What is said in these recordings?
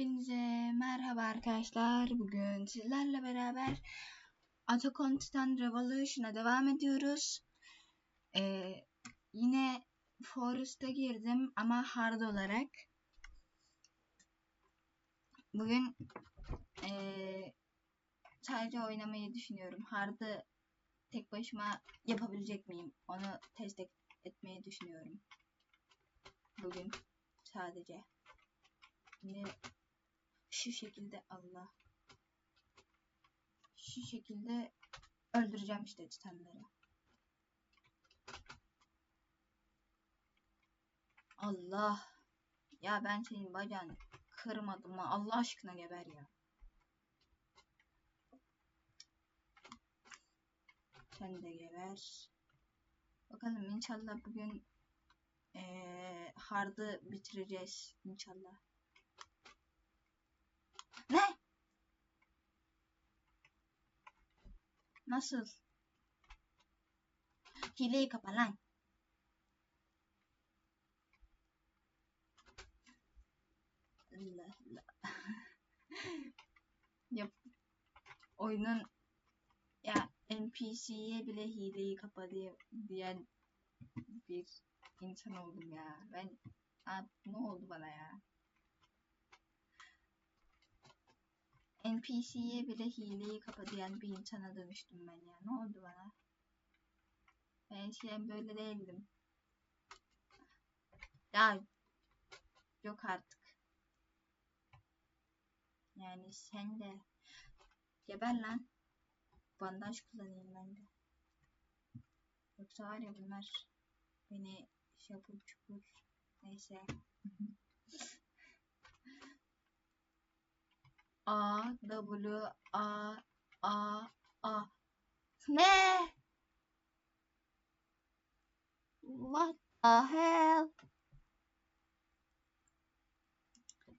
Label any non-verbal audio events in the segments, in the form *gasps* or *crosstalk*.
Hepinize merhaba arkadaşlar. Bugün sizlerle beraber Attack on Titan Revolution'a devam ediyoruz. Ee, yine Forest'a girdim ama hard olarak. Bugün ee, sadece oynamayı düşünüyorum. Hard'ı tek başıma yapabilecek miyim? Onu test et- etmeyi düşünüyorum. Bugün sadece. Şimdi şu şekilde Allah. Şu şekilde öldüreceğim işte titanları. Allah. Ya ben senin bacağını kırmadım mı? Allah aşkına geber ya. Sen de geber. Bakalım inşallah bugün eee hard'ı bitireceğiz inşallah. Ne? Nasıl? Hileyi kapa lan. Allah *laughs* Allah. Yap. Oyunun ya NPC'ye bile hileyi kapa diye diyen bir insan oldum ya. Ben Aa, ne oldu bana ya? NPC'ye bile hileyi kapa diyen bir insana dönüştüm ben ya. Ne oldu bana? Ben eskiden böyle değildim. Ya yok artık. Yani sen de geber lan. Bandaj kullanayım ben de. Yoksa var ya bunlar beni şapur çupur neyse. A W A A A Ne? What the hell?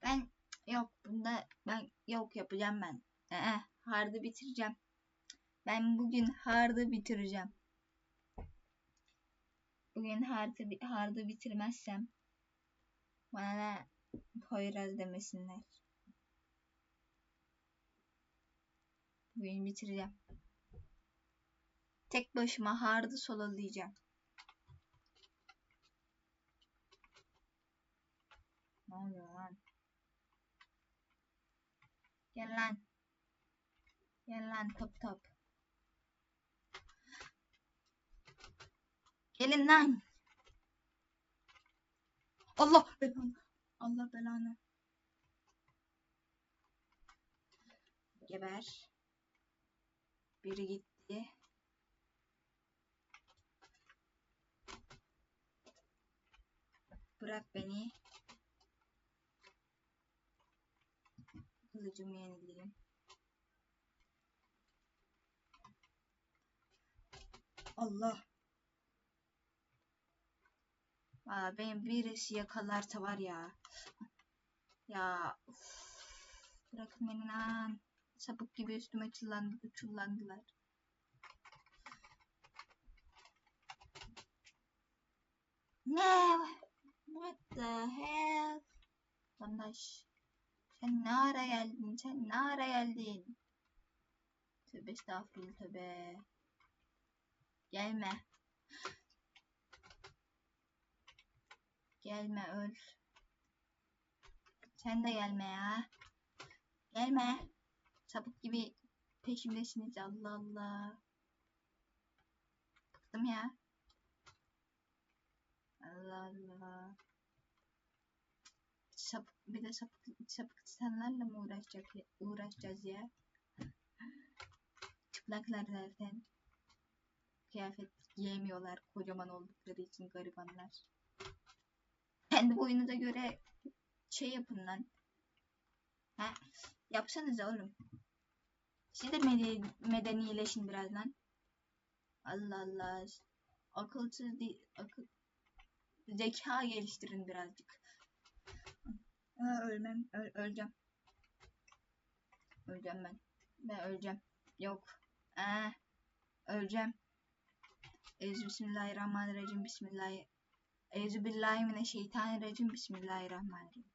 Ben yok bunda ben yok yapacağım ben. Ee, hard'ı bitireceğim. Ben bugün hard'ı bitireceğim. Bugün hard'ı hard'ı bitirmezsem bana da Poyraz demesinler. Bugün bitireceğim. Tek başıma hard'ı sololayacağım. Ne oluyor lan? Gel lan. Gel lan top top. Gelin lan. Allah belanı. Allah belanı. Geber. Biri gitti. Bırak beni. Kılıcımı yenileyim. Allah. Valla benim birisi yakalarsa var ya. Ya. uf. Bırakın beni lan. Sapık gibi üstüme çullandı, çullandılar. Ne? What the hell? Bandaj. Sen ne ara geldin? Sen ne ara geldin? Tövbe estağfurullah tövbe. Gelme. Gelme öl. Sen de gelme ya. Gelme. Sapık gibi peşimdesiniz Allah Allah. Bıktım ya. Allah Allah. Sapık, bir de sapık, sapık insanlarla mı uğraşacak, uğraşacağız ya? Çıplaklar zaten. Kıyafet giyemiyorlar kocaman oldukları için garibanlar. Kendi boyunuza göre şey yapın lan. Ha, yapsanıza oğlum. Siz de mede- medenileşin biraz lan. Allah Allah. Akılsız değil. Akıl... Zeka geliştirin birazcık. Ha, ölmem. Öl- öleceğim. Öleceğim ben. Ben öleceğim. Yok. Aa, öleceğim. Eûzü Bismillahirrahmanirrahim. Bismillah. Eûzü billahi mineşşeytanirracim. Bismillahirrahmanirrahim.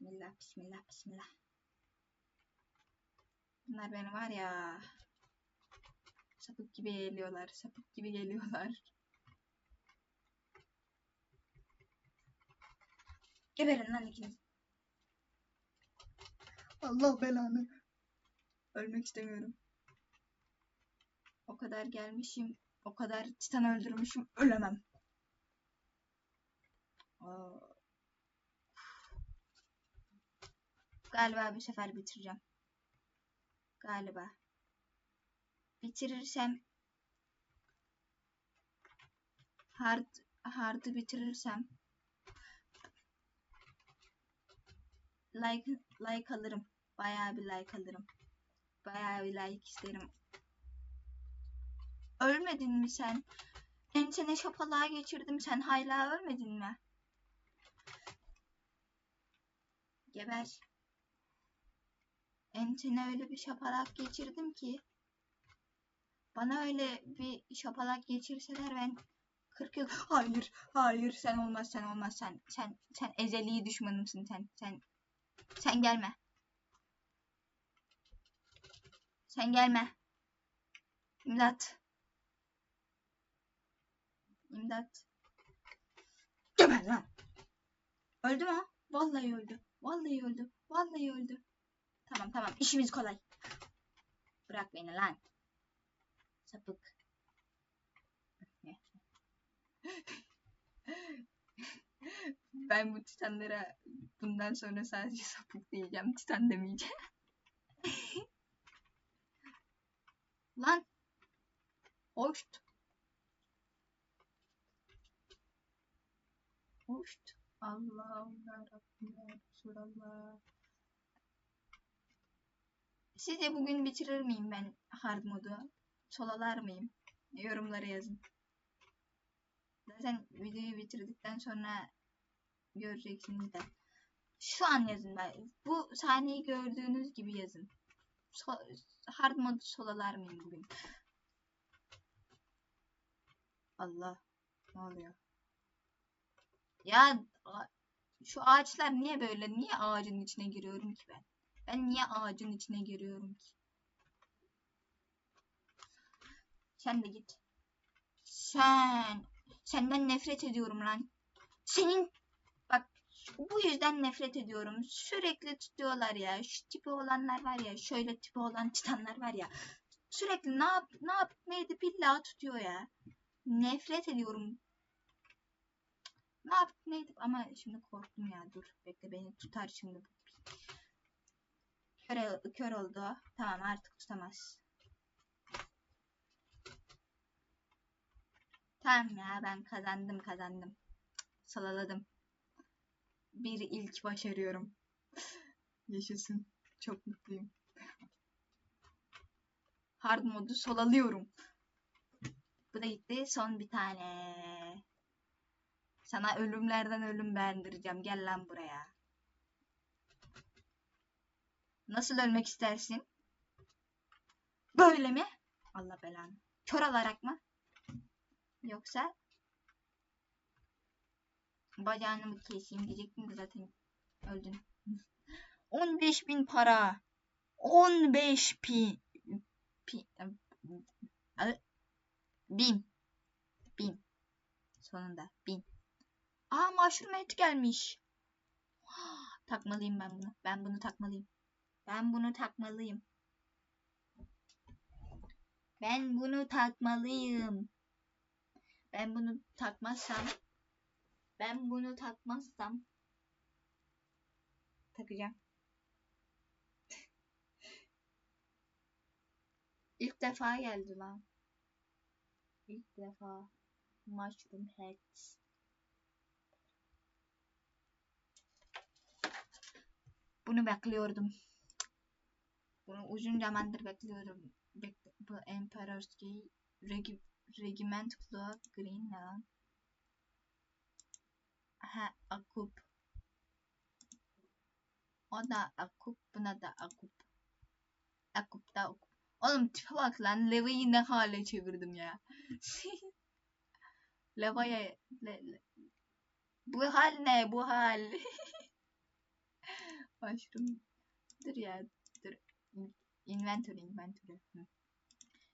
Bismillah, bismillah, bismillah. Bunlar beni var ya. Sapık gibi geliyorlar, sapık gibi geliyorlar. Geberin lan ikiniz. Allah belanı. Ölmek istemiyorum. O kadar gelmişim, o kadar titan öldürmüşüm, ölemem. Aa. Galiba bir sefer bitireceğim. Galiba. Bitirirsem hard hard'ı bitirirsem like like alırım. Bayağı bir like alırım. Bayağı bir like isterim. Ölmedin mi sen? Ensene şapalığa geçirdim. Sen hala ölmedin mi? Geber. Ensene öyle bir şapalak geçirdim ki. Bana öyle bir şapalak geçirseler ben 40 yıl hayır hayır sen olmaz sen olmaz sen sen sen ezeli düşmanımsın sen sen sen gelme. Sen gelme. İmdat. İmdat. Geber lan. Öldü mü? Vallahi öldü. Vallahi öldü. Vallahi öldü. Tamam tamam işimiz kolay. Bırak beni lan. Sapık. Ben bu titanlara bundan sonra sadece sapık diyeceğim. Titan demeyeceğim. Lan. Hoşt. Hoşt. Allah'ım yarabbim ya Resulallah. Sizce bugün bitirir miyim ben hard modu? Solalar mıyım? Yorumlara yazın. Zaten videoyu bitirdikten sonra göreceksiniz de. Şu an yazın ben. Bu sahneyi gördüğünüz gibi yazın. So- hard modu solalar mıyım bugün? Allah. Ne oluyor? Ya şu ağaçlar niye böyle? Niye ağacın içine giriyorum ki ben? Ben niye ağacın içine giriyorum ki? Sen de git. Sen. Senden nefret ediyorum lan. Senin bak bu yüzden nefret ediyorum. Sürekli tutuyorlar ya. Şu tipi olanlar var ya. Şöyle tipi olan titanlar var ya. Sürekli ne yap ne yap ne edip tutuyor ya. Nefret ediyorum. Ne yap ne ama şimdi korktum ya. Dur bekle beni tutar şimdi. Kör, kör oldu. Tamam artık tutamaz. Tamam ya ben kazandım kazandım. Salaladım. Bir ilk başarıyorum. *laughs* Yaşasın. Çok mutluyum. Hard modu solalıyorum. Bu da gitti. Son bir tane. Sana ölümlerden ölüm beğendireceğim. Gel lan buraya. Nasıl ölmek istersin? Böyle mi? Allah belanı. Kör olarak mı? Yoksa bacağını mı keseyim diyecektim de zaten öldün. *laughs* 15 bin para. 15 pi, pi bin. Bin. Sonunda bin. Aa mushroom et gelmiş. *gasps* Takmalıyım ben bunu. Ben bunu takmalıyım. Ben bunu takmalıyım. Ben bunu takmalıyım. Ben bunu takmazsam ben bunu takmazsam takacağım. *laughs* İlk defa geldi lan. İlk defa mushroom heads. Bunu bekliyordum. Bunu uzun zamandır bekliyordum. Bekle, bu Emperor's Regi Regiment Cloak Green ne lan? Ha, Akup. O da Akup, buna da Akup. Akup da Akup. Oğlum bak lan, Leva'yı ne hale çevirdim ya. *laughs* Leva'ya... Le, le. Bu hal ne, bu hal? *laughs* Mushroom. Dur ya. Inventory. Inventory.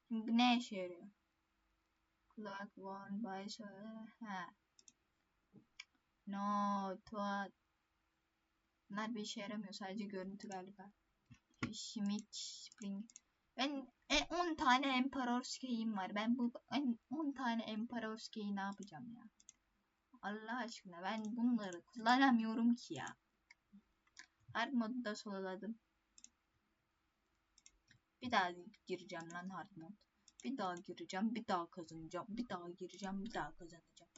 Şimdi ne işe yarıyor? Clock one by so- ha. No, tuat. Bunlar bir işe yaramıyor. Sadece görüntü galiba. Schmidt Spring. Ben e, 10 tane Emperor Sky'im var. Ben bu en- 10 tane Emperor Sky'i ne yapacağım ya? Allah aşkına ben bunları kullanamıyorum ki ya. Hard modda solaladım. Bir daha gireceğim lan hard mod. Bir daha gireceğim, bir daha kazanacağım, bir daha gireceğim, bir daha kazanacağım.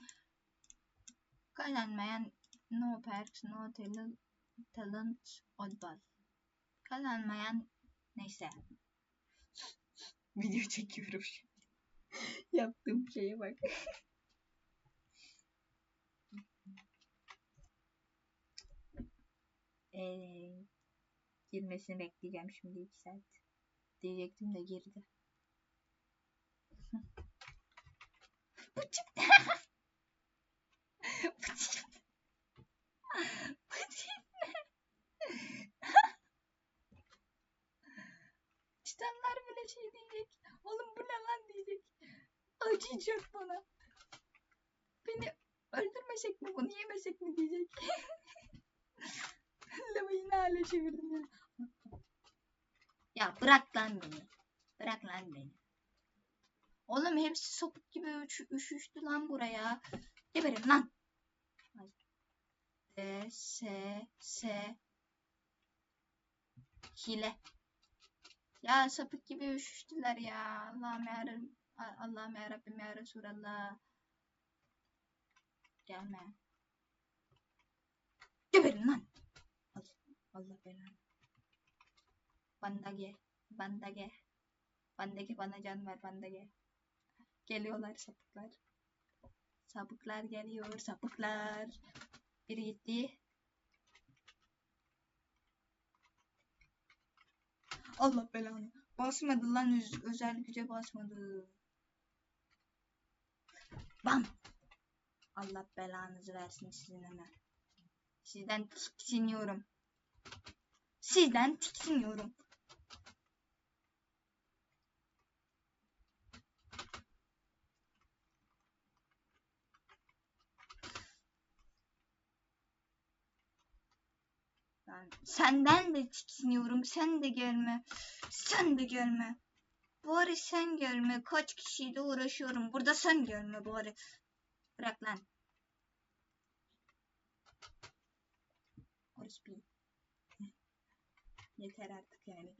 Kazanmayan no perks, no talent, talent oddball. Kazanmayan neyse. *laughs* Video çekiyorum şimdi. *laughs* Yaptığım şeye bak. Eee *laughs* girmesini bekleyeceğim şimdi 2 saat. Diyecektim de girdi. Bu çıktı. *laughs* Bu çıktı. *laughs* Bu *laughs* çıktı. Titanlar bile şey diyecek. Oğlum bu ne lan diyecek. Acıyacak bana. Beni öldürmesek mi bunu yemesek mi diyecek. Lava yine hale çevirdim bırak lan beni. Bırak lan beni. Oğlum hepsi sopuk gibi üç, üşüştü lan buraya. Geberin lan. D, S, S. Hile. Ya sapık gibi üşüştüler ya. Allah'ım yarabbim. Allah'ım yarabbim ya Resulallah. Gelme. Geberin lan. Allah, Allah belanı. Bandage. Bandage. Bandage bana can ver bandage. Geliyorlar sapıklar. Sapıklar geliyor sapıklar. Biri gitti. Allah belanı. Basmadı lan öz- özel güce basmadı. Bam. Allah belanızı versin sizin hemen. Sizden tiksiniyorum. Sizden tiksiniyorum. Senden de tiksiniyorum. Sen de gelme. Sen de gelme. Bari sen gelme. Kaç kişiyle uğraşıyorum. Burada sen gelme bari. Bırak lan. Orası bir. Yeter artık yani.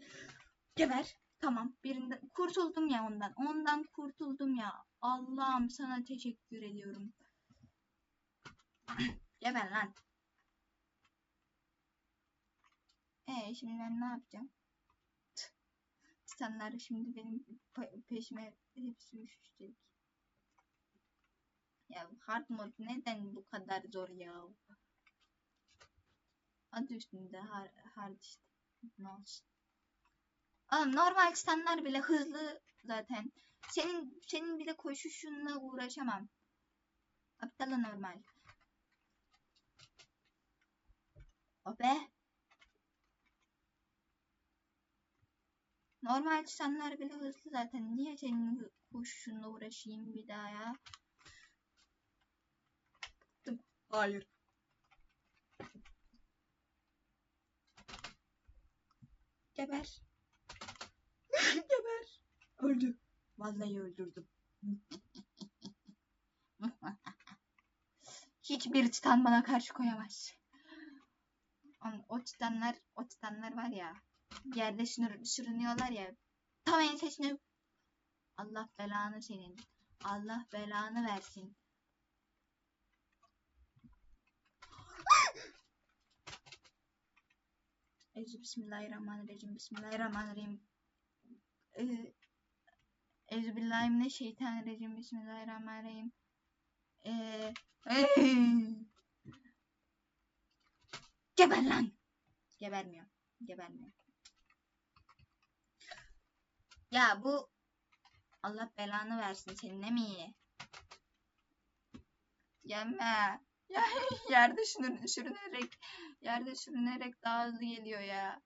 Geber. Tamam. Birinden kurtuldum ya ondan. Ondan kurtuldum ya. Allah'ım sana teşekkür ediyorum. Geber lan. Ee şimdi ben ne yapacağım? Titanlar şimdi benim pe- peşime hepsi üşüşecek. Ya hard mod neden bu kadar zor ya? Adı üstünde hard, hard işte. Ne olsun. Normal titanlar bile hızlı zaten. Senin senin bile koşuşunla uğraşamam. Aptala normal. O be. Normal titanlar bile hızlı zaten. Niye senin koşuşunla uğraşayım bir daha ya? Hayır. Geber. *laughs* Geber. Öldü. Vallahi öldürdüm. *laughs* Hiçbir titan bana karşı koyamaz. O titanlar, o titanlar var ya. Yerde sürü- sürünüyorlar ya. Tam ensesine Allah belanı senin. Allah belanı versin. Ezi Bismillahirrahmanirrahim. Bismillahirrahmanirrahim. Ee, Euzubillahimineşşeytanirracim. Bismillahirrahmanirrahim. Ee, *laughs* Geber lan. Gebermiyor. Gebermiyor. Ya bu Allah belanı versin senin ne mi iyi? Gelme. Ya *laughs* yerde sürün, sürünerek yerde sürünerek daha hızlı geliyor ya.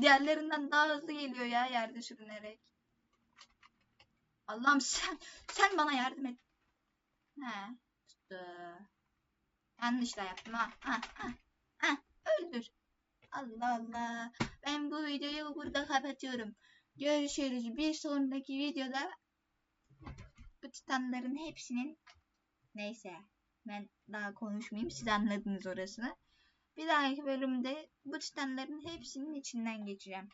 Diğerlerinden daha hızlı geliyor ya yerde sürünerek. Allah'ım sen sen bana yardım et. He. Tuttu. Yanlışla yaptım. Ha ha. Ha öldür. Allah Allah. Ben bu videoyu burada kapatıyorum. Görüşürüz. Bir sonraki videoda bu titanların hepsinin neyse ben daha konuşmayayım. Siz anladınız orasını. Bir dahaki bölümde bu titanların hepsinin içinden geçeceğim.